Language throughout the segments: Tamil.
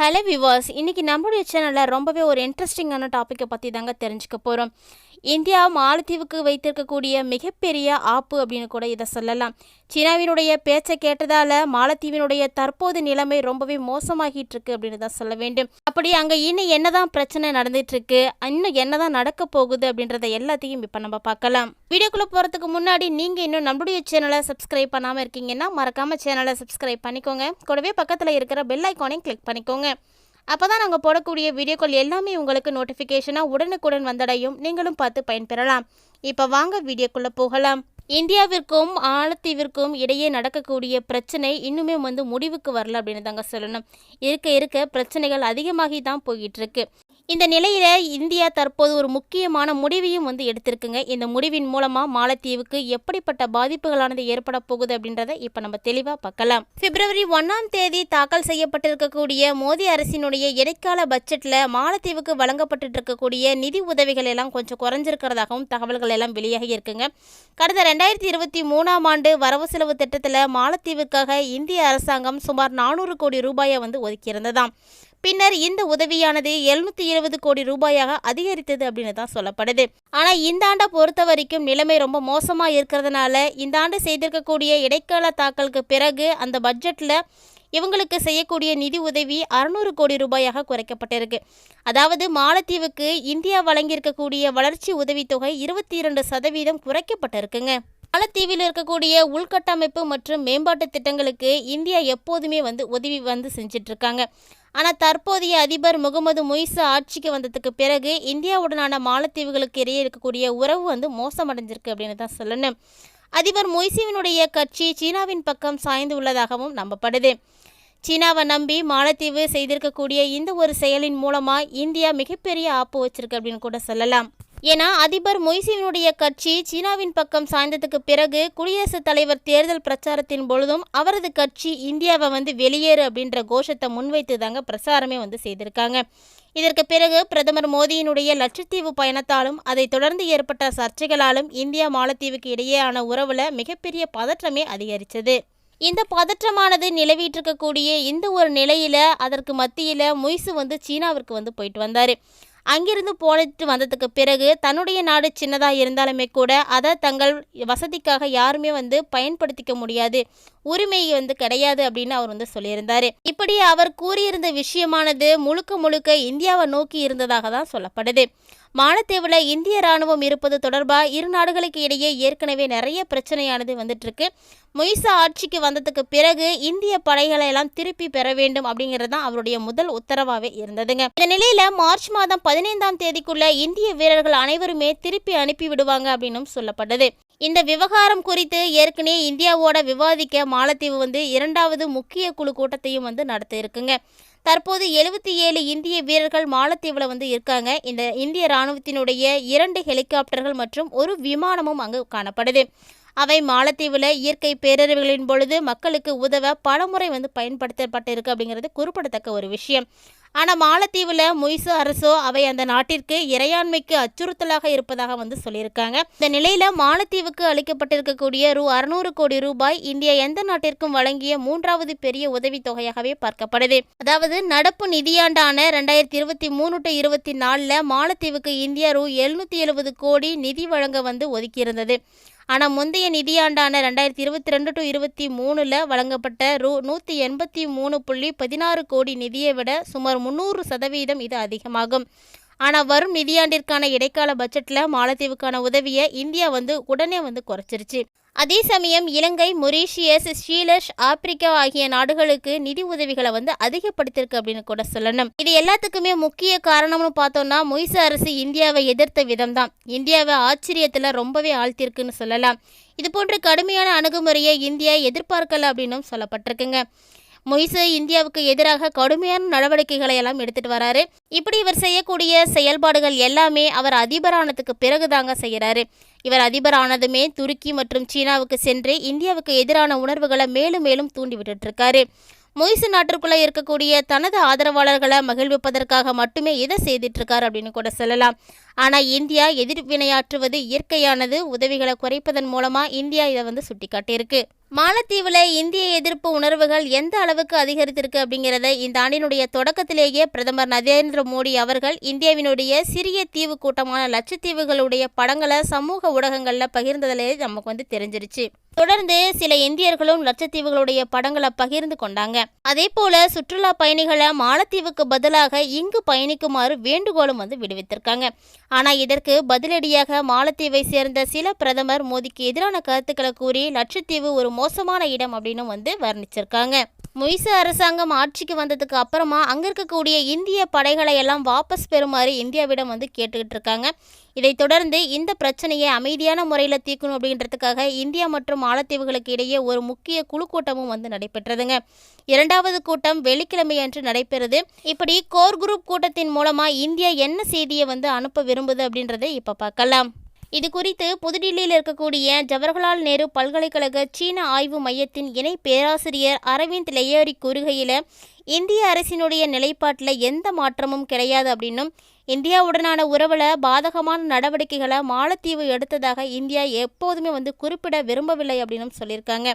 ஹலோ விவாஸ் இன்னைக்கு நம்மளுடைய சேனலில் ரொம்பவே ஒரு இன்ட்ரெஸ்டிங்கான டாப்பிக்கை பற்றி தாங்க தெரிஞ்சுக்க போகிறோம் இந்தியா மாலத்தீவுக்கு வைத்திருக்கக்கூடிய மிகப்பெரிய ஆப்பு அப்படின்னு கூட இதை சொல்லலாம். சீனாவினுடைய பேச்சை கேட்டதால மாலத்தீவினுடைய தற்போது நிலைமை ரொம்பவே மோசமாகிட்டு இருக்கு அப்படின்னு தான் சொல்ல வேண்டும். அப்படி அங்கே இன்னும் என்னதான் பிரச்சனை நடந்துட்டு இருக்கு இன்னும் என்னதான் நடக்க போகுது அப்படின்றத எல்லாத்தையும் இப்போ நம்ம பார்க்கலாம். வீடியோக்குள்ளே போகிறதுக்கு முன்னாடி நீங்கள் இன்னும் நம்மளுடைய சேனலை சப்ஸ்கிரைப் பண்ணாமல் இருக்கீங்கன்னா மறக்காமல் சேனலை சப்ஸ்கிரைப் பண்ணிக்கோங்க. கூடவே பக்கத்தில் இருக்கிற பெல் ஐக்கானையும் கிளிக் பண்ணிக்கோங்க. அப்போ தான் நாங்கள் போடக்கூடிய வீடியோக்கள் எல்லாமே உங்களுக்கு நோட்டிஃபிகேஷனாக உடனுக்குடன் வந்தடையும். நீங்களும் பார்த்து பயன்பெறலாம். இப்போ வாங்க வீடியோக்குள்ளே போகலாம். இந்தியாவிற்கும் ஆலத்தீவிற்கும் இடையே நடக்கக்கூடிய பிரச்சனை இன்னுமே வந்து முடிவுக்கு வரல அப்படின்னு தாங்க சொல்லணும். இருக்க இருக்க பிரச்சனைகள் அதிகமாகி தான் போயிட்டுருக்கு இந்த நிலையில் இந்தியா தற்போது ஒரு முக்கியமான முடிவையும் வந்து எடுத்திருக்குங்க. இந்த முடிவின் மூலமாக மாலத்தீவுக்கு எப்படிப்பட்ட பாதிப்புகளானது ஏற்பட போகுது அப்படின்றத இப்போ நம்ம தெளிவாக பார்க்கலாம். பிப்ரவரி ஒன்றாம் தேதி தாக்கல் செய்யப்பட்டிருக்கக்கூடிய மோடி அரசினுடைய இடைக்கால பட்ஜெட்டில் மாலத்தீவுக்கு வழங்கப்பட்டு இருக்கக்கூடிய நிதி உதவிகள் எல்லாம் கொஞ்சம் குறைஞ்சிருக்கிறதாகவும் தகவல்கள் எல்லாம் வெளியாகி இருக்குங்க. கடந்த ரெண்டாயிரத்தி இருபத்தி மூணாம் ஆண்டு வரவு செலவு திட்டத்தில் மாலத்தீவுக்காக இந்திய அரசாங்கம் சுமார் நானூறு கோடி ரூபாயை வந்து ஒதுக்கியிருந்ததாம். பின்னர் இந்த உதவியானது எழுநூத்தி இருபது கோடி ரூபாயாக அதிகரித்தது அப்படின்னு தான் சொல்லப்படுது. ஆனா இந்த ஆண்டை பொறுத்த வரைக்கும் நிலைமை ரொம்ப மோசமா இருக்கிறதுனால இந்த ஆண்டு செய்திருக்கக்கூடிய இடைக்கால தாக்கலுக்கு பிறகு அந்த பட்ஜெட்ல இவங்களுக்கு செய்யக்கூடிய நிதி உதவி அறுநூறு கோடி ரூபாயாக குறைக்கப்பட்டிருக்கு. அதாவது மாலத்தீவுக்கு இந்தியா வழங்கியிருக்கக்கூடிய வளர்ச்சி உதவித்தொகை இருபத்தி இரண்டு சதவீதம் குறைக்கப்பட்டிருக்குங்க. மாலத்தீவில் இருக்கக்கூடிய உள்கட்டமைப்பு மற்றும் மேம்பாட்டு திட்டங்களுக்கு இந்தியா எப்போதுமே வந்து உதவி வந்து செஞ்சிட்ருக்காங்க. ஆனால் தற்போதைய அதிபர் முகமது முய்சா ஆட்சிக்கு வந்ததுக்கு பிறகு இந்தியாவுடனான மாலத்தீவுகளுக்கு இடையே இருக்கக்கூடிய உறவு வந்து மோசமடைஞ்சிருக்கு அப்படின்னு தான் சொல்லணும். அதிபர் மொய்சிவினுடைய கட்சி சீனாவின் பக்கம் சாய்ந்து உள்ளதாகவும் நம்பப்படுது. சீனாவை நம்பி மாலத்தீவு செய்திருக்கக்கூடிய இந்த ஒரு செயலின் மூலமாக இந்தியா மிகப்பெரிய ஆப்பு வச்சிருக்கு அப்படின்னு கூட சொல்லலாம். ஏன்னா அதிபர் மொய்சினுடைய கட்சி சீனாவின் பக்கம் சாய்ந்ததுக்கு பிறகு குடியரசுத் தலைவர் தேர்தல் பிரச்சாரத்தின் பொழுதும் அவரது கட்சி இந்தியாவை வந்து வெளியேறு அப்படின்ற கோஷத்தை முன்வைத்து தாங்க பிரசாரமே வந்து செய்திருக்காங்க. இதற்கு பிறகு பிரதமர் மோடியினுடைய லட்சத்தீவு பயணத்தாலும் அதை தொடர்ந்து ஏற்பட்ட சர்ச்சைகளாலும் இந்தியா மாலத்தீவுக்கு இடையேயான உறவுல மிகப்பெரிய பதற்றமே அதிகரித்தது இந்த பதற்றமானது நிலவிட்டிருக்கக்கூடிய இந்த ஒரு நிலையில அதற்கு மத்தியில முய்சு வந்து சீனாவிற்கு வந்து போயிட்டு வந்தாரு. அங்கிருந்து போனிட்டு வந்ததுக்கு பிறகு தன்னுடைய நாடு சின்னதாக இருந்தாலுமே கூட அதை தங்கள் வசதிக்காக யாருமே வந்து பயன்படுத்திக்க முடியாது. உரிமை வந்து கிடையாது அப்படின்னு அவர் வந்து சொல்லியிருந்தாரு. இப்படி அவர் கூறியிருந்த விஷயமானது முழுக்க முழுக்க இந்தியாவை நோக்கி இருந்ததாக தான் சொல்லப்படுது. மாலத்தீவில் இந்திய ராணுவம் இருப்பது தொடர்பாக இரு நாடுகளுக்கு இடையே ஏற்கனவே நிறைய பிரச்சனையானது வந்துட்டு இருக்கு மொய்சா ஆட்சிக்கு வந்ததுக்கு பிறகு இந்திய படைகளை எல்லாம் திருப்பி பெற வேண்டும் அப்படிங்கிறது தான் அவருடைய முதல் உத்தரவாகவே இருந்ததுங்க. இந்த நிலையில மார்ச் மாதம் பதினைந்தாம் தேதிக்குள்ள இந்திய வீரர்கள் அனைவருமே திருப்பி அனுப்பி விடுவாங்க அப்படின்னும் சொல்லப்பட்டது. இந்த விவகாரம் குறித்து ஏற்கனவே இந்தியாவோட விவாதிக்க மாலத்தீவு வந்து இரண்டாவது முக்கிய குழு கூட்டத்தையும் வந்து நடத்த இருக்குங்க தற்போது எழுபத்தி ஏழு இந்திய வீரர்கள் மாலத்தீவில் வந்து இருக்காங்க. இந்த இந்திய ராணுவத்தினுடைய இரண்டு ஹெலிகாப்டர்கள் மற்றும் ஒரு விமானமும் அங்கு காணப்படுது. அவை மாலத்தீவில் இயற்கை பேரறிவுகளின் பொழுது மக்களுக்கு உதவ பலமுறை வந்து பயன்படுத்தப்பட்டிருக்கு அப்படிங்கிறது குறிப்பிடத்தக்க ஒரு விஷயம். ஆனால் மாலத்தீவில் முய்சு அரசோ அவை அந்த நாட்டிற்கு இறையாண்மைக்கு அச்சுறுத்தலாக இருப்பதாக வந்து சொல்லியிருக்காங்க. இந்த நிலையில் மாலத்தீவுக்கு அளிக்கப்பட்டிருக்கக்கூடிய ரூ. அறுநூறு கோடி ரூபாய் இந்தியா எந்த நாட்டிற்கும் வழங்கிய மூன்றாவது பெரிய உதவித்தொகையாகவே பார்க்கப்படுது. அதாவது நடப்பு நிதியாண்டான ரெண்டாயிரத்தி இருபத்தி மூணு டு இருபத்தி நாலில் மாலத்தீவுக்கு இந்தியா ரூ. எழுநூற்றி எழுபது கோடி நிதி வழங்க வந்து ஒதுக்கியிருந்தது. ஆனால் முந்தைய நிதியாண்டான ரெண்டாயிரத்தி இருபத்தி ரெண்டு டு இருபத்தி மூணில் வழங்கப்பட்ட ரூ. நூற்றி எண்பத்தி மூணு புள்ளி பதினாறு கோடி நிதியை விட சுமார் முந்நூறு சதவீதம் இது அதிகமாகும். ஆனால் வரும் நிதியாண்டிற்கான இடைக்கால பட்ஜெட்டில் மாலத்தீவுக்கான உதவியை இந்தியா வந்து உடனே வந்து குறைச்சிருச்சு. அதே சமயம் இலங்கை மொரீஷியஸ் ஸ்ரீலஷ் ஆப்பிரிக்கா ஆகிய நாடுகளுக்கு நிதி உதவிகளை வந்து அதிகப்படுத்திருக்கு அப்படின்னு கூட சொல்லணும். இது எல்லாத்துக்குமே முக்கிய காரணம்னு பார்த்தோம்னா மொய்ச அரசு இந்தியாவை எதிர்த்த விதம் தான் இந்தியாவை ஆச்சரியத்தில் ரொம்பவே ஆழ்த்திருக்குன்னு சொல்லலாம். இது போன்ற கடுமையான அணுகுமுறையை இந்தியா எதிர்பார்க்கல அப்படின்னும் சொல்லப்பட்டிருக்குங்க. மொய்சு இந்தியாவுக்கு எதிராக கடுமையான நடவடிக்கைகளை எல்லாம் எடுத்துட்டு வராரு. இப்படி இவர் செய்யக்கூடிய செயல்பாடுகள் எல்லாமே அவர் அதிபரானதுக்கு பிறகுதாங்க செய்கிறாரு இவர் அதிபர் ஆனதுமே துருக்கி மற்றும் சீனாவுக்கு சென்று இந்தியாவுக்கு எதிரான உணர்வுகளை மேலும் மேலும் தூண்டி இருக்காரு மொய்சு நாட்டிற்குள்ளே இருக்கக்கூடிய தனது ஆதரவாளர்களை மகிழ்விப்பதற்காக மட்டுமே இதை செய்துட்டு அப்படின்னு கூட சொல்லலாம். ஆனால் இந்தியா எதிர்வினையாற்றுவது இயற்கையானது உதவிகளை குறைப்பதன் மூலமாக இந்தியா இதை வந்து சுட்டிக்காட்டியிருக்கு. மாலத்தீவில் இந்திய எதிர்ப்பு உணர்வுகள் எந்த அளவுக்கு அதிகரித்திருக்கு அப்படிங்கிறத இந்த ஆண்டினுடைய தொடக்கத்திலேயே பிரதமர் நரேந்திர மோடி அவர்கள் இந்தியாவினுடைய சிறிய தீவு கூட்டமான லட்சத்தீவுகளுடைய படங்களை சமூக ஊடகங்களில் பகிர்ந்ததிலே நமக்கு வந்து தெரிஞ்சிருச்சு. தொடர்ந்து சில இந்தியர்களும் லட்சத்தீவுகளுடைய படங்களை பகிர்ந்து கொண்டாங்க. அதே போல சுற்றுலா பயணிகளை மாலத்தீவுக்கு பதிலாக இங்கு பயணிக்குமாறு வேண்டுகோளும் வந்து விடுவித்திருக்காங்க. ஆனா இதற்கு பதிலடியாக மாலத்தீவை சேர்ந்த சில பிரதமர் மோடிக்கு எதிரான கருத்துக்களை கூறி லட்சத்தீவு ஒரு மோசமான இடம் அப்படின்னு வந்து வர்ணிச்சிருக்காங்க. மொய்சு அரசாங்கம் ஆட்சிக்கு வந்ததுக்கு அப்புறமா அங்கே இருக்கக்கூடிய இந்திய படைகளை எல்லாம் வாபஸ் பெறுமாறு இந்தியாவிடம் வந்து கேட்டுக்கிட்டு இருக்காங்க. இதைத் தொடர்ந்து இந்த பிரச்சனையை அமைதியான முறையில் தீர்க்கணும் அப்படின்றதுக்காக இந்தியா மற்றும் மாலத்தீவுகளுக்கு இடையே ஒரு முக்கிய குழு கூட்டமும் வந்து நடைபெற்றதுங்க. இரண்டாவது கூட்டம் வெள்ளிக்கிழமை அன்று நடைபெறுது. இப்படி கோர் குரூப் கூட்டத்தின் மூலமாக இந்தியா என்ன செய்தியை வந்து அனுப்ப விரும்புது அப்படின்றத இப்போ பார்க்கலாம். இது குறித்து புதுடில்லியில் இருக்கக்கூடிய ஜவஹர்லால் நேரு பல்கலைக்கழக சீன ஆய்வு மையத்தின் இணை பேராசிரியர் அரவிந்த் லெய்யரி கூறுகையில் இந்திய அரசினுடைய நிலைப்பாட்டில் எந்த மாற்றமும் கிடையாது அப்படின்னும் இந்தியாவுடனான உறவில் பாதகமான நடவடிக்கைகளை மாலத்தீவு எடுத்ததாக இந்தியா எப்போதுமே வந்து குறிப்பிட விரும்பவில்லை அப்படின்னும் சொல்லியிருக்காங்க.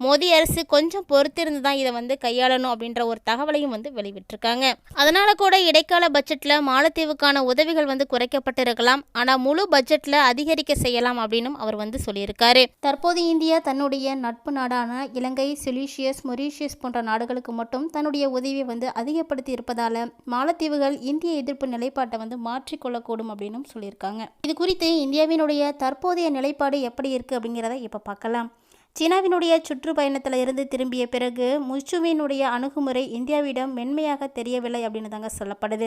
மோடி அரசு கொஞ்சம் பொறுத்திருந்து தான் இதை வந்து கையாளணும் அப்படின்ற ஒரு தகவலையும் வந்து வெளிவிட்டிருக்காங்க அதனால கூட இடைக்கால பட்ஜெட்டில் மாலத்தீவுக்கான உதவிகள் வந்து குறைக்கப்பட்டிருக்கலாம். ஆனால் முழு பட்ஜெட்டில் அதிகரிக்க செய்யலாம் அப்படின்னும் அவர் வந்து சொல்லியிருக்காரு. தற்போது இந்தியா தன்னுடைய நட்பு நாடான இலங்கை செலிஷியஸ் மொரீஷியஸ் போன்ற நாடுகளுக்கு மட்டும் தன்னுடைய உதவியை வந்து அதிகப்படுத்தி இருப்பதால் மாலத்தீவுகள் இந்திய எதிர்ப்பு நிலைப்பாட்டை வந்து மாற்றிக்கொள்ளக்கூடும் அப்படின்னும் சொல்லியிருக்காங்க. இது குறித்து இந்தியாவினுடைய தற்போதைய நிலைப்பாடு எப்படி இருக்குது அப்படிங்கிறத இப்போ பார்க்கலாம். சீனாவினுடைய சுற்றுப்பயணத்தில் இருந்து திரும்பிய பிறகு முச்சுவினுடைய அணுகுமுறை இந்தியாவிடம் மென்மையாக தெரியவில்லை அப்படின்னு தாங்க சொல்லப்படுது.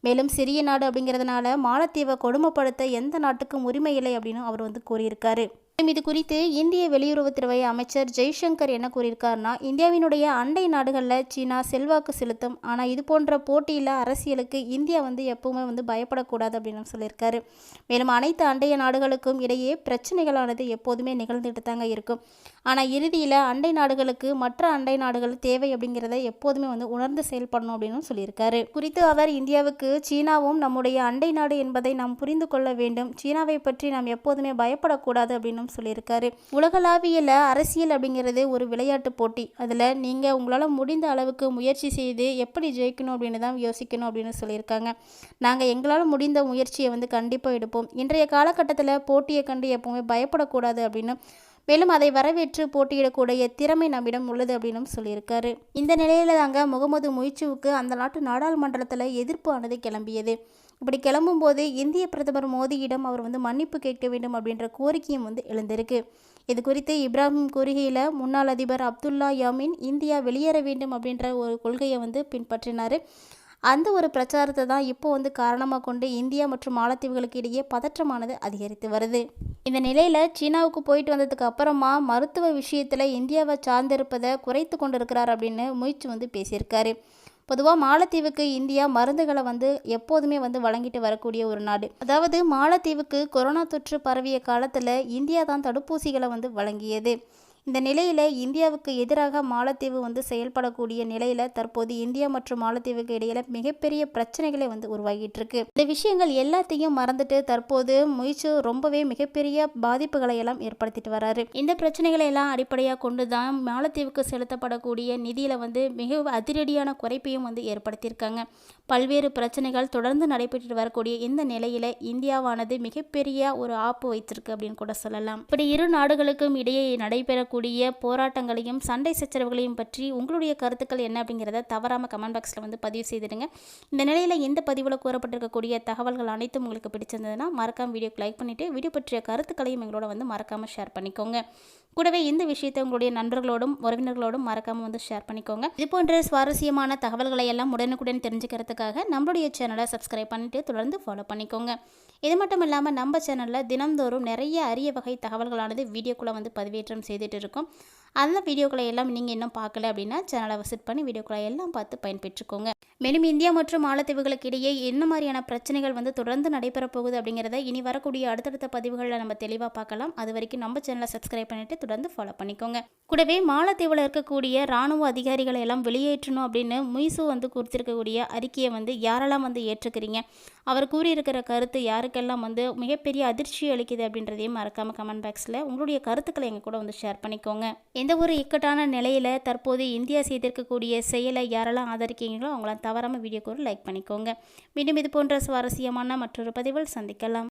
மேலும் சிறிய நாடு அப்படிங்கிறதுனால மாலத்தீவை கொடுமைப்படுத்த எந்த நாட்டுக்கும் உரிமை இல்லை அப்படின்னு அவர் வந்து கூறியிருக்காரு. இது குறித்து இந்திய வெளியுறவுத்துறை அமைச்சர் ஜெய்சங்கர் என்ன கூறியிருக்காருன்னா இந்தியாவினுடைய அண்டை நாடுகளில் சீனா செல்வாக்கு செலுத்தும். ஆனால் இது போன்ற போட்டியில் அரசியலுக்கு இந்தியா வந்து எப்பவுமே வந்து பயப்படக்கூடாது அப்படின்னு சொல்லியிருக்காரு. மேலும் அனைத்து அண்டைய நாடுகளுக்கும் இடையே பிரச்சனைகளானது எப்போதுமே நிகழ்ந்துட்டு தாங்க இருக்கும். ஆனால் இறுதியில் அண்டை நாடுகளுக்கு மற்ற அண்டை நாடுகள் தேவை அப்படிங்கிறத எப்போதுமே வந்து உணர்ந்து செயல்படணும் அப்படின்னு சொல்லியிருக்காரு. குறித்து அவர் இந்தியாவுக்கு சீனாவும் நம்முடைய அண்டை நாடு என்பதை நாம் புரிந்து கொள்ள வேண்டும். சீனாவை பற்றி நாம் எப்போதுமே பயப்படக்கூடாது அப்படின்னு சொல்லியிருக்காரு. உலகளாவியில் அரசியல் அப்படிங்கிறது ஒரு விளையாட்டு போட்டி. அதில் நீங்கள் உங்களால் முடிந்த அளவுக்கு முயற்சி செய்து எப்படி ஜெயிக்கணும் அப்படின்னு தான் யோசிக்கணும் அப்படின்னு சொல்லியிருக்காங்க. நாங்கள் எங்களால் முடிந்த முயற்சியை வந்து கண்டிப்பாக எடுப்போம். இன்றைய காலகட்டத்தில் போட்டியை கண்டு எப்போவுமே பயப்படக்கூடாது அப்படின்னு மேலும் அதை வரவேற்று போட்டியிடக்கூடிய திறமை நம்மிடம் உள்ளது அப்படின்னு சொல்லியிருக்காரு. இந்த நிலையில தாங்க முகமது முயற்சிவுக்கு அந்த நாட்டு நாடாளுமன்றத்தில் எதிர்ப்பு ஆனது கிளம்பியது. இப்படி கிளம்பும்போது இந்திய பிரதமர் மோடியிடம் அவர் வந்து மன்னிப்பு கேட்க வேண்டும் அப்படின்ற கோரிக்கையும் வந்து எழுந்திருக்கு. இது குறித்து இப்ராஹிம் கூறுகையில் முன்னாள் அதிபர் அப்துல்லா யாமின் இந்தியா வெளியேற வேண்டும் அப்படின்ற ஒரு கொள்கையை வந்து பின்பற்றினார். அந்த ஒரு பிரச்சாரத்தை தான் இப்போ வந்து காரணமாக கொண்டு இந்தியா மற்றும் மாலத்தீவுகளுக்கு இடையே பதற்றமானது அதிகரித்து வருது. இந்த நிலையில் சீனாவுக்கு போயிட்டு வந்ததுக்கு அப்புறமா மருத்துவ விஷயத்தில் இந்தியாவை சார்ந்திருப்பதை குறைத்து கொண்டிருக்கிறார் அப்படின்னு முயற்சி வந்து பேசியிருக்காரு. பொதுவாக மாலத்தீவுக்கு இந்தியா மருந்துகளை வந்து எப்போதுமே வந்து வழங்கிட்டு வரக்கூடிய ஒரு நாடு. அதாவது மாலத்தீவுக்கு கொரோனா தொற்று பரவிய காலத்தில் இந்தியா தான் தடுப்பூசிகளை வந்து வழங்கியது. இந்த நிலையில் இந்தியாவுக்கு எதிராக மாலத்தீவு வந்து செயல்படக்கூடிய நிலையில் தற்போது இந்தியா மற்றும் மாலத்தீவுக்கு இடையில் மிகப்பெரிய பிரச்சனைகளை வந்து உருவாகிட்டு இருக்கு இந்த விஷயங்கள் எல்லாத்தையும் மறந்துட்டு தற்போது முயற்சி ரொம்பவே மிகப்பெரிய பாதிப்புகளை எல்லாம் ஏற்படுத்திட்டு வராரு. இந்த பிரச்சனைகளை எல்லாம் அடிப்படையாக கொண்டு தான் மாலத்தீவுக்கு செலுத்தப்படக்கூடிய நிதியில வந்து மிக அதிரடியான குறைப்பையும் வந்து ஏற்படுத்தியிருக்காங்க. பல்வேறு பிரச்சனைகள் தொடர்ந்து நடைபெற்று வரக்கூடிய இந்த நிலையில இந்தியாவானது மிகப்பெரிய ஒரு ஆப்பு வைத்திருக்கு அப்படின்னு கூட சொல்லலாம். இப்படி இரு நாடுகளுக்கும் இடையே நடைபெறக்கூடிய போராட்டங்களையும் சண்டை சச்சரவுகளையும் பற்றி உங்களுடைய கருத்துக்கள் என்ன அப்படிங்கிறத தவறாமல் கமெண்ட் பாக்ஸில் வந்து பதிவு செய்திடுங்க. இந்த நிலையில் எந்த பதிவில் கூறப்பட்டிருக்கக்கூடிய தகவல்கள் அனைத்தும் உங்களுக்கு பிடிச்சிருந்ததுன்னா மறக்காமல் வீடியோக்கு லைக் பண்ணிவிட்டு வீடியோ பற்றிய கருத்துக்களையும் எங்களோட வந்து மறக்காமல் ஷேர் பண்ணிக்கோங்க. கூடவே இந்த விஷயத்தை உங்களுடைய நண்பர்களோடும் உறவினர்களோடும் மறக்காமல் வந்து ஷேர் பண்ணிக்கோங்க. இது போன்ற சுவாரஸ்யமான தகவல்களை எல்லாம் உடனுக்குடன் தெரிஞ்சுக்கிறதுக்காக நம்மளுடைய சேனலை சப்ஸ்கிரைப் பண்ணிட்டு தொடர்ந்து ஃபாலோ பண்ணிக்கோங்க. இது மட்டும் இல்லாமல் நம்ம சேனலில் தினந்தோறும் நிறைய அரிய வகை தகவல்களானது வீடியோக்குள்ளே வந்து பதிவேற்றம் செய்துட்டு இருக்கோம். அந்த வீடியோக்களை எல்லாம் நீங்கள் இன்னும் பார்க்கல அப்படின்னா சேனலை விசிட் பண்ணி வீடியோக்களை எல்லாம் பார்த்து பயன்பெற்றுக்கோங்க. மேலும் இந்தியா மற்றும் மாலத்தீவுகளுக்கு இடையே என்ன மாதிரியான பிரச்சனைகள் வந்து தொடர்ந்து நடைபெறப் போகுது அப்படிங்கிறத இனி வரக்கூடிய அடுத்தடுத்த பதிவுகளில் நம்ம தெளிவாக பார்க்கலாம். அது வரைக்கும் நம்ம சேனலை சப்ஸ்கிரைப் பண்ணிட்டு தொடர்ந்து ஃபாலோ பண்ணிக்கோங்க. கூடவே மாலத்தீவில் இருக்கக்கூடிய ராணுவ அதிகாரிகளை எல்லாம் வெளியேற்றணும் அப்படின்னு முய்சு வந்து கொடுத்துருக்கக்கூடிய அறிக்கையை வந்து யாரெல்லாம் வந்து ஏற்றுக்கிறீங்க? அவர் கூறியிருக்கிற கருத்து யாருக்கெல்லாம் வந்து மிகப்பெரிய அதிர்ச்சி அளிக்குது அப்படின்றதையும் மறக்காமல் கமெண்ட் பாக்ஸில் உங்களுடைய கருத்துக்களை எங்கள் கூட வந்து ஷேர் பண்ணிக்கோங்க. எந்த ஒரு இக்கட்டான நிலையில் தற்போது இந்தியா செய்திருக்கக்கூடிய செயலை யாரெல்லாம் ஆதரிக்கீங்களோ அவங்களாம் தவறாமல் வீடியோக்கு ஒரு லைக் பண்ணிக்கோங்க. மீண்டும் இது போன்ற சுவாரஸ்யமான மற்றொரு பதிவில் சந்திக்கலாம்.